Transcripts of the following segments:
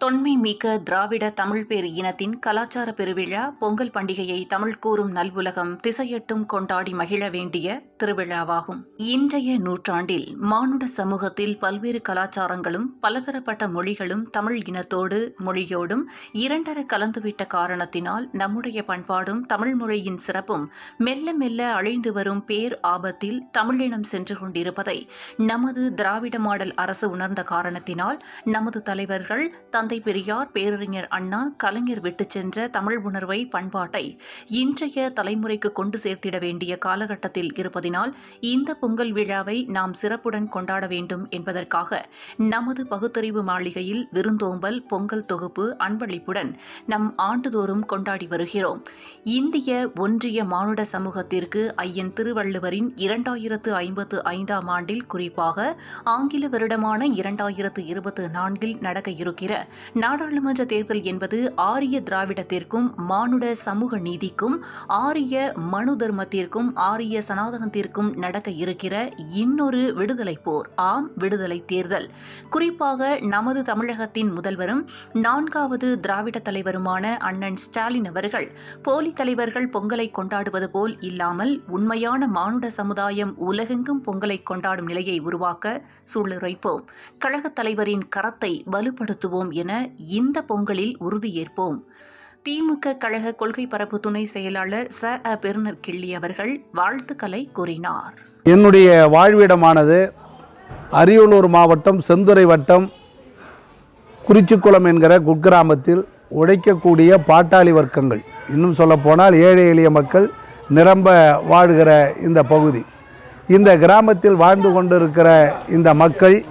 தொன்மை மிக்க திராவிட தமிழ் பேர் இனத்தின் கலாச்சார பெருவிழா பொங்கல் பண்டிகையை தமிழ் கூறும் நல்வுலகம் திசையட்டும் கொண்டாடி மகிழ வேண்டிய திருவிழாவாகும். இன்றைய நூற்றாண்டில் மானுட சமூகத்தில் பல்வேறு கலாச்சாரங்களும் பலதரப்பட்ட மொழிகளும் தமிழ் இனத்தோடு மொழியோடும் இரண்டர கலந்துவிட்ட காரணத்தினால் நம்முடைய பண்பாடும் தமிழ் மொழியின் சிறப்பும் மெல்ல மெல்ல அழிந்து வரும் பேர் ஆபத்தில் தமிழினம் சென்று கொண்டிருப்பதை நமது திராவிட மாடல் அரசு உணர்ந்த காரணத்தினால் நமது தலைவர்கள் தந்தை பெரியார் பேரறிஞர் அண்ணா கலைஞர் விட்டுச் சென்ற தமிழ் உணர்வை பண்பாட்டை இன்றைய தலைமுறைக்கு கொண்டு சேர்த்திட வேண்டிய காலகட்டத்தில் இருப்பது என்பதினால் இந்த பொங்கல் விழாவை நாம் சிறப்புடன் கொண்டாட வேண்டும் என்பதற்காக நமது பகுத்தறிவு மாளிகையில் விருந்தோம்பல் பொங்கல் தொகுப்பு அன்பளிப்புடன் நம் ஆண்டுதோறும் கொண்டாடி வருகிறோம். இந்திய ஒன்றிய மானுட சமூகத்திற்கு ஐயன் திருவள்ளுவரின் இரண்டாயிரத்து ஐம்பத்து ஐந்தாம் ஆண்டில் குறிப்பாக ஆங்கில வருடமான இரண்டாயிரத்து இருபத்து நான்கில் நடக்க இருக்கிற நாடாளுமன்ற தேர்தல் என்பது ஆரிய திராவிடத்திற்கும் மானுட சமூக நீதிக்கும் ஆரிய மனு தர்மத்திற்கும் ஆரிய சனாதனத்திற்கும் நடக்க இருக்கிற இன்னொரு விடுதலை போர் ஆம் விடுதலை தேர்தல். குறிப்பாக நமது தமிழகத்தின் முதல்வரும் நான்காவது திராவிட தலைவருமான அண்ணன் ஸ்டாலின் அவர்கள் போலி தலைவர்கள் பொங்கலை கொண்டாடுவது போல் இல்லாமல் உண்மையான மானுட சமுதாயம் உலகெங்கும் பொங்கலை கொண்டாடும் நிலையை உருவாக்க சூளுரைப்போம். கழகத் தலைவரின் கரத்தை வலுப்படுத்துவோம் என இந்த பொங்கலில் உறுதியேற்போம். திமுக கழக கொள்கை பரப்பு துணை செயலாளர் ச. அ. கிள்ளி அவர்கள் வாழ்த்துக்களை கூறினார். என்னுடைய வாழ்விடமானது அரியலூர் மாவட்டம் செந்துறை வட்டம் குறிச்சிக்குளம் என்கிற குக்கிராமத்தில் உழைக்கக்கூடிய பாட்டாளி வர்க்கங்கள். இன்னும் சொல்லப்போனால் ஏழை எளிய மக்கள் நிரம்ப வாழ்கிற இந்த பகுதி. இந்த கிராமத்தில் வாழ்ந்து கொண்டிருக்கிற இந்த மக்கள்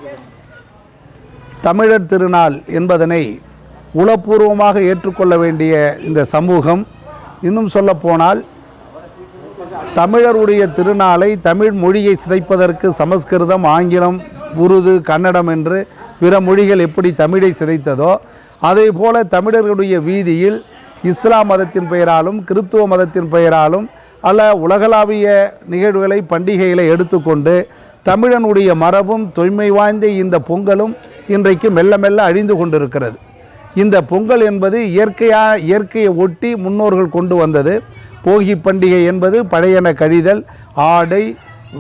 தமிழர் திருநாள் என்பதனை உளப்பூர்வமாக ஏற்றுக்கொள்ள வேண்டிய இந்த சமூகம் இன்னும் சொல்லப்போனால் தமிழருடைய திருநாளை தமிழ் மொழியை சிதைப்பதற்கு சமஸ்கிருதம் ஆங்கிலம் உருது கன்னடம் என்று பிற மொழிகள் எப்படி தமிழை சிதைத்ததோ அதே போல தமிழர்களுடைய வீதியில் இஸ்லாம் மதத்தின் பெயராலும் கிறித்துவ மதத்தின் பெயராலும் அல்ல உலகளாவிய நிகழ்வுகளை பண்டிகைகளை எடுத்துக்கொண்டு தமிழனுடைய மரபும் தொன்மை வாய்ந்த இந்த பொங்கலும் இன்றைக்கு மெல்ல மெல்ல அழிந்து கொண்டிருக்கிறது. இந்த பொங்கல் என்பது இயற்கையாக இயற்கையை ஒட்டி முன்னோர்கள் கொண்டு வந்தது. போகி பண்டிகை என்பது பழையன கழிதல் ஆடை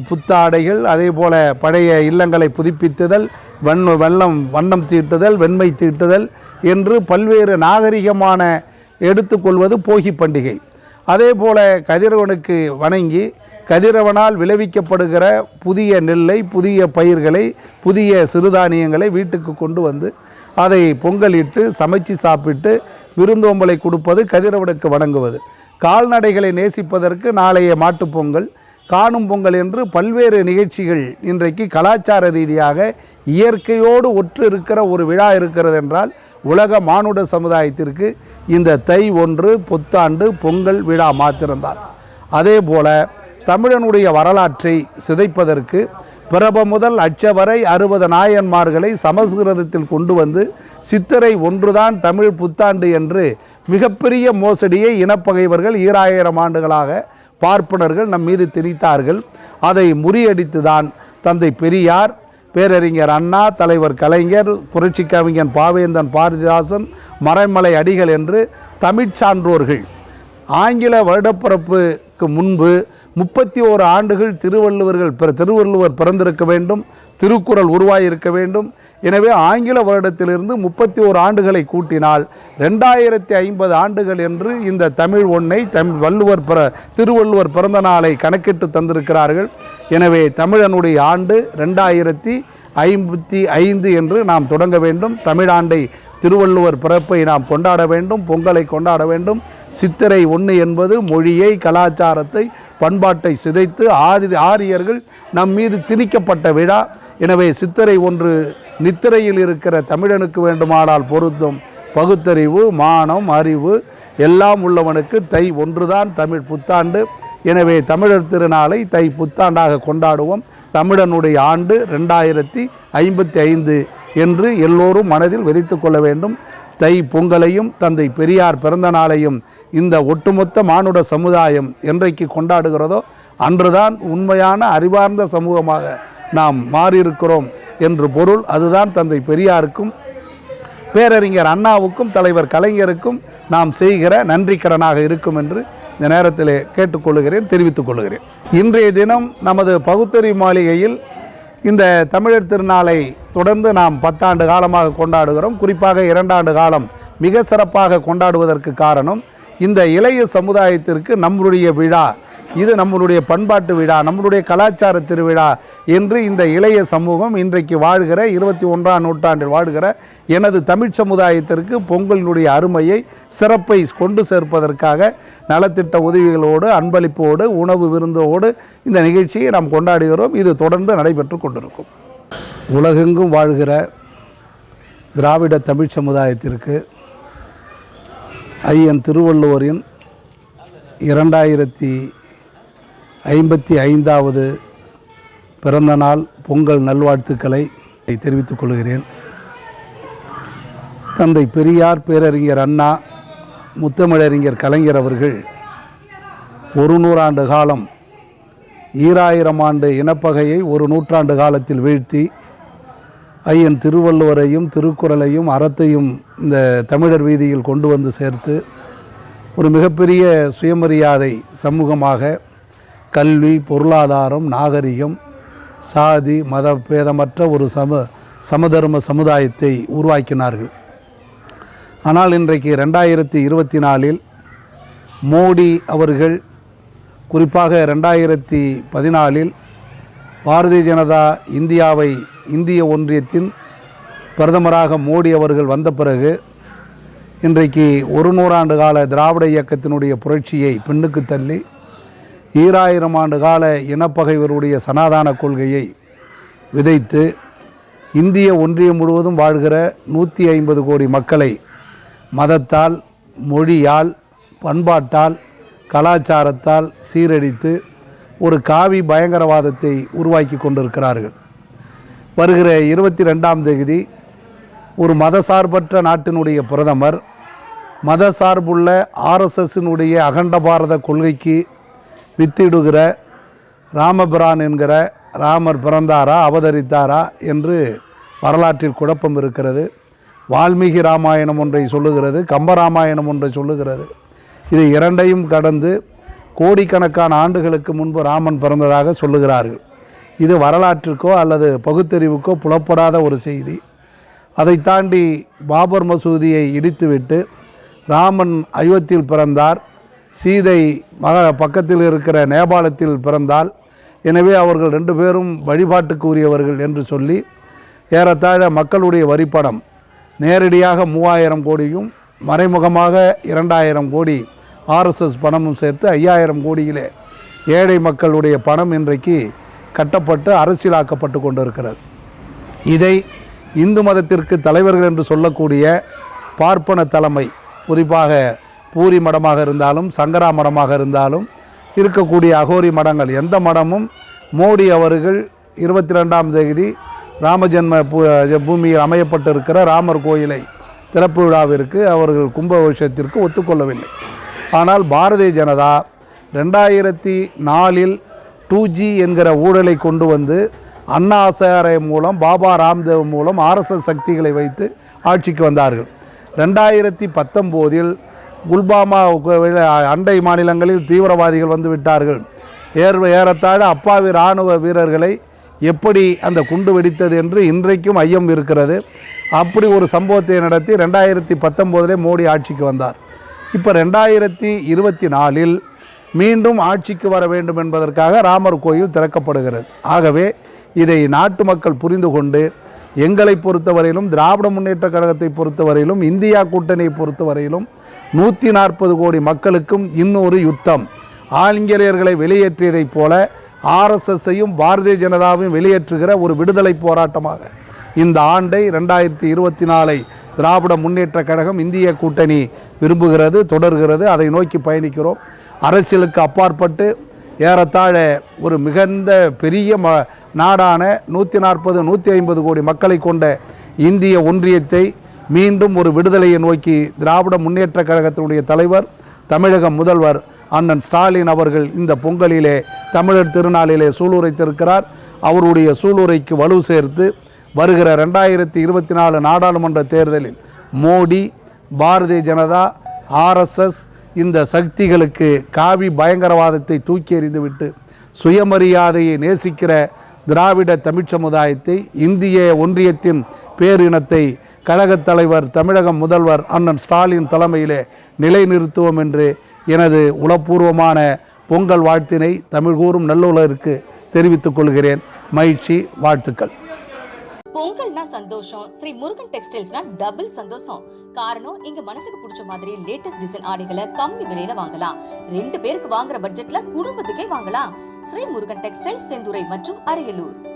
புத்தாடைகள் அதே போல் பழைய இல்லங்களை புதுப்பித்துதல் வண் வெள்ளம் வண்ணம் தீட்டுதல் வெண்மை தீட்டுதல் என்று பல்வேறு நாகரிகமான எடுத்துக்கொள்வது போகி பண்டிகை. அதே போல் கதிரவனுக்கு வணங்கி கதிரவனால் விளைவிக்கப்படுகிற புதிய நெல்லை புதிய பயிர்களை புதிய சிறுதானியங்களை வீட்டுக்கு கொண்டு வந்து அதை பொங்கலிட்டு சமைச்சு சாப்பிட்டு விருந்தோம்பலை கொடுப்பது கதிரவனுக்கு வணங்குவது. கால்நடைகளை நேசிப்பதற்கு நாளைய மாட்டுப் பொங்கல் காணும் பொங்கல் என்று பல்வேறு நிகழ்ச்சிகள் இன்றைக்கு கலாச்சார ரீதியாக இயற்கையோடு ஒற்று இருக்கிற ஒரு விழா இருக்கிறது என்றால் உலக மானுட சமுதாயத்திற்கு இந்த தை ஒன்று புத்தாண்டு பொங்கல் விழா மாத்திருந்தால் அதே போல தமிழனுடைய வரலாற்றை சிதைப்பதற்கு பிரப முதல் அச்ச வரை அறுபது நாயன்மார்களை சமஸ்கிருதத்தில் கொண்டு வந்து சித்திரை ஒன்றுதான் தமிழ் புத்தாண்டு என்று மிகப்பெரிய மோசடியை இனப்பகைவர்கள் ஈராயிரம் ஆண்டுகளாக பார்ப்பனர்கள் நம் மீது திணித்தார்கள். அதை முறியடித்துதான் தந்தை பெரியார் பேரறிஞர் அண்ணா தலைவர் கலைஞர் புரட்சி கவிஞன் பாவேந்தன் பாரதிதாசன் மறைமலை அடிகள் என்று தமிழ்ச் சான்றோர்கள் ஆங்கில வருடப்பிறப்புக்கு முன்பு முப்பத்தி ஓரு ஆண்டுகள் திருவள்ளுவர்கள் பிற திருவள்ளுவர் பிறந்திருக்க வேண்டும் திருக்குறள் உருவாகியிருக்க வேண்டும். எனவே ஆங்கில வருடத்திலிருந்து முப்பத்தி ஓரு ஆண்டுகளை கூட்டினால் ரெண்டாயிரத்தி ஐம்பது ஆண்டுகள் என்று இந்த தமிழ் ஒன்றை தம் வள்ளுவர் பிற திருவள்ளுவர் பிறந்த நாளை கணக்கிட்டு தந்திருக்கிறார்கள். எனவே தமிழனுடைய ஆண்டு ரெண்டாயிரத்தி ஐம்பத்தி ஐந்து என்று நாம் தொடங்க வேண்டும். தமிழாண்டை திருவள்ளுவர் பிறப்பை நாம் கொண்டாட வேண்டும் பொங்கலை கொண்டாட வேண்டும். சித்திரை ஒன்று என்பது மொழியை கலாச்சாரத்தை பண்பாட்டை சிதைத்து ஆதி ஆரியர்கள் நம் மீது திணிக்கப்பட்ட விழா. எனவே சித்திரை ஒன்று நித்திரையில் இருக்கிற தமிழனுக்கு வேண்டுமானால் பொருந்தும். பகுத்தறிவு மானம் அறிவு எல்லாம் உள்ளவனுக்கு தை ஒன்றுதான் தமிழ் புத்தாண்டு. எனவே தமிழர் திருநாளை தை புத்தாண்டாக கொண்டாடுவோம். தமிழனுடைய ஆண்டு ரெண்டாயிரத்தி ஐம்பத்தி ஐந்து என்று எல்லோரும் மனதில் விதைத்து கொள்ள வேண்டும். தை பொங்கலையும் தந்தை பெரியார் பிறந்த நாளையும் இந்த ஒட்டுமொத்த மானுட சமுதாயம் என்றைக்கு கொண்டாடுகிறதோ அன்றுதான் உண்மையான அறிவார்ந்த சமூகமாக நாம் மாறியிருக்கிறோம். என்று பொருள் அதுதான் தந்தை பெரியாருக்கும் பேரறிஞர் அண்ணாவுக்கும் தலைவர் கலைஞருக்கும் நாம் செய்கிற நன்றி கடனாக இருக்கும் என்று இந்த நேரத்தில் கேட்டுக்கொள்கிறேன் தெரிவித்துக் கொள்கிறேன் இன்றைய தினம் நமது பகுத்தறிவு மாளிகையில் இந்த தமிழர் திருநாளை தொடர்ந்து நாம் பத்தாண்டு காலமாக கொண்டாடுகிறோம். குறிப்பாக இரண்டாண்டு காலம் மிக சிறப்பாக கொண்டாடுவதற்கு காரணம் இந்த இளைய சமுதாயத்திற்கு நம்முடைய விழா இது நம்மளுடைய பண்பாட்டு விழா நம்மளுடைய கலாச்சார திருவிழா என்று இந்த இளைய சமூகம் இன்றைக்கு வாழ்கிற இருபத்தி ஒன்றாம் நூற்றாண்டில் வாழ்கிற எனது தமிழ் சமுதாயத்திற்கு பொங்கலினுடைய அருமையை சிறப்பை கொண்டு சேர்ப்பதற்காக நலத்திட்ட உதவிகளோடு அன்பளிப்போடு உணவு விருந்தோடு இந்த நிகழ்ச்சியை நாம் கொண்டாடுகிறோம். இது தொடர்ந்து நடைபெற்று கொண்டிருக்கும். உலகெங்கும் வாழ்கிற திராவிட தமிழ் சமுதாயத்திற்கு ஐயன் திருவள்ளுவரின் இரண்டாயிரத்தி ஐம்பத்தி ஐந்தாவது பிறந்த நாள் பொங்கல் நல்வாழ்த்துக்களை தெரிவித்துக் கொள்கிறேன். தந்தை பெரியார் பேரறிஞர் அண்ணா முத்தமிழறிஞர் கலைஞர் அவர்கள் ஒரு நூறாண்டு காலம் ஈராயிரம் ஆண்டு இனப்பகையை ஒரு நூற்றாண்டு காலத்தில் வீழ்த்தி ஐயன் திருவள்ளுவரையும் திருக்குறளையும் அறத்தையும் இந்த தமிழர் வீதியில் கொண்டு வந்து சேர்த்து ஒரு மிகப்பெரிய சுயமரியாதை சமூகமாக கல்வி பொருளாதாரம் நாகரிகம் சாதி மத பேதமற்ற ஒரு சம சமதர்ம சமுதாயத்தை உருவாக்கினார்கள். ஆனால் இன்றைக்கு ரெண்டாயிரத்தி இருபத்தி நாலில் மோடி அவர்கள் குறிப்பாக ரெண்டாயிரத்தி பதினாலில் பாரதிய ஜனதா இந்தியாவை இந்திய ஒன்றியத்தின் பிரதமராக மோடி அவர்கள் வந்த பிறகு இன்றைக்கு ஒரு நூறாண்டு கால திராவிட இயக்கத்தினுடைய புரட்சியை பின்னுக்கு தள்ளி ஈராயிரம் ஆண்டு கால இனப்பகைவருடைய சனாதான கொள்கையை விதைத்து இந்திய ஒன்றியம் முழுவதும் வாழ்கிற நூற்றி ஐம்பது கோடி மக்களை மதத்தால் மொழியால் பண்பாட்டால் கலாச்சாரத்தால் சீரழித்து ஒரு காவி பயங்கரவாதத்தை உருவாக்கி கொண்டிருக்கிறார்கள். வருகிற இருபத்தி ரெண்டாம் தேதி ஒரு மதசார்பற்ற நாட்டினுடைய பிரதமர் மத சார்புள்ள ஆர்எஸ்எஸ்ஸினுடைய அகண்ட பாரத கொள்கைக்கு வித்திடுகிற ராமபிரான் என்கிற ராமர் பிறந்தாரா அவதரித்தாரா என்று வரலாற்றில் குழப்பம் இருக்கிறது. வால்மீகி ராமாயணம் ஒன்றை சொல்லுகிறது கம்பராமாயணம் ஒன்றை சொல்லுகிறது. இது இரண்டையும் கடந்து கோடிக்கணக்கான ஆண்டுகளுக்கு முன்பு ராமன் பிறந்ததாக சொல்லுகிறார்கள். இது வரலாற்றிற்கோ அல்லது பகுத்தறிவுக்கோ புலப்படாத ஒரு செய்தி. அதை தாண்டி பாபர் மசூதியை இடித்துவிட்டு ராமன் அயோத்தியில் பிறந்தார். சீதை மக பக்கத்தில் இருக்கிற நேபாளத்தில் பிறந்தால் எனவே அவர்கள் ரெண்டு பேரும் வழிபாட்டுக்குரியவர்கள் என்று சொல்லி ஏறத்தாழ மக்களுடைய வரிப்படம் நேரடியாக மூவாயிரம் கோடியும் மறைமுகமாக இரண்டாயிரம் கோடி ஆர்எஸ்எஸ் பணமும் சேர்த்து ஐயாயிரம் கோடியிலே ஏழை மக்களுடைய பணம் இன்றைக்கு கட்டப்பட்டு அரசியலாக்கப்பட்டு கொண்டிருக்கிறது. இதை இந்து மதத்திற்கு தலைவர்கள் என்று சொல்லக்கூடிய பார்ப்பன தலைமை குறிப்பாக பூரி மடமாக இருந்தாலும் சங்கரா மடமாக இருந்தாலும் இருக்கக்கூடிய அகோரி மடங்கள் எந்த மடமும் மோடி அவர்கள் இருபத்தி ரெண்டாம் தேதி ராமஜென்ம பூ பூமியில் அமையப்பட்டிருக்கிற ராமர் கோயிலை திறப்பு விழாவிற்கு அவர்கள் கும்பாபிஷேகத்திற்கு ஒத்துக்கொள்ளவில்லை. ஆனால் பாரதிய ஜனதா ரெண்டாயிரத்தி நாலில் டூ ஜி என்கிற ஊழலை கொண்டு வந்து அண்ணா மூலம் பாபா ராம்தேவ் மூலம் ஆர்எஸ்எஸ் சக்திகளை வைத்து ஆட்சிக்கு வந்தார்கள். ரெண்டாயிரத்தி பத்தொம்போதில் குல்பாமா அண்டை மாநிலங்களில் தீவிரவாதிகள் வந்து விட்டார்கள். ஏர் ஏறத்தாழ அப்பாவி இராணுவ வீரர்களை எப்படி அந்த குண்டு வெடித்தது என்று இன்றைக்கும் ஐயம் இருக்கிறது. அப்படி ஒரு சம்பவத்தை நடத்தி ரெண்டாயிரத்தி பத்தொம்போதிலே மோடி ஆட்சிக்கு வந்தார். இப்போ ரெண்டாயிரத்தி இருபத்தி நாலில் மீண்டும் ஆட்சிக்கு வர வேண்டும் என்பதற்காக ராமர் கோயில் திறக்கப்படுகிறது. ஆகவே இதை நாட்டு மக்கள் புரிந்து கொண்டு எங்களை பொறுத்தவரையிலும் திராவிட முன்னேற்ற கழகத்தை பொறுத்தவரையிலும் இந்தியா கூட்டணியை பொறுத்தவரையிலும் நூற்றி நாற்பது கோடி மக்களுக்கும் இன்னொரு யுத்தம். ஆங்கிலேயர்களை வெளியேற்றியதைப் போல ஆர்எஸ்எஸ்ஸையும் பாரதிய ஜனதாவையும் வெளியேற்றுகிற ஒரு விடுதலை போராட்டமாக. இந்த ஆண்டை ரெண்டாயிரத்தி இருபத்தி நாலை திராவிட முன்னேற்ற கழகம் இந்திய கூட்டணி விரும்புகிறது தொடர்கிறது அதை நோக்கி பயணிக்கிறோம். அரசியலுக்கு அப்பாற்பட்டு ஏறத்தாழ ஒரு மிகுந்த பெரிய ம நாடான நூற்றி நாற்பது நூற்றி ஐம்பது கோடி மக்களை கொண்ட இந்திய ஒன்றியத்தை மீண்டும் ஒரு விடுதலையை நோக்கி திராவிட முன்னேற்ற கழகத்தினுடைய தலைவர் தமிழக முதல்வர் அண்ணன் ஸ்டாலின் அவர்கள் இந்த பொங்கலிலே தமிழர் திருநாளிலே சூளுரைத்திருக்கிறார். அவருடைய சூளுரைக்கு வலு சேர்த்து வருகிற ரெண்டாயிரத்தி இருபத்தி நாலு நாடாளுமன்ற தேர்தலில் மோடி பாரதிய ஜனதா ஆர்எஸ்எஸ் இந்த சக்திகளுக்கு காவி பயங்கரவாதத்தை தூக்கி எறிந்துவிட்டு சுயமரியாதையை நேசிக்கிற திராவிட தமிழ் சமுதாயத்தை இந்திய ஒன்றியத்தின் பேரினத்தை கழகத் தலைவர் தமிழக முதல்வர் அண்ணன் ஸ்டாலின் தலைமையிலே நிலைநிறுத்துவோம் என்று எனது உளப்பூர்வமான பொங்கல் வாழ்த்தினை தமிழ் கூறும் நல்லுலருக்கு தெரிவித்துக் கொள்கிறேன். மகிழ்ச்சி வாழ்த்துக்கள். பொங்கல்னா சந்தோஷம். ஸ்ரீ முருகன் டெக்ஸ்டைல்ஸ்னா டபுள் சந்தோஷம். காரணம் இங்க மனசுக்கு பிடிச்ச மாதிரி லேட்டஸ்ட் டிசைன் ஆடைகளை கம்மி விலையில வாங்கலாம். ரெண்டு பேருக்கு வாங்குற பட்ஜெட்ல குடும்பத்துக்கே வாங்கலாம். ஸ்ரீ முருகன் டெக்ஸ்டைல்ஸ் செந்துரை மற்றும் அரியலூர்.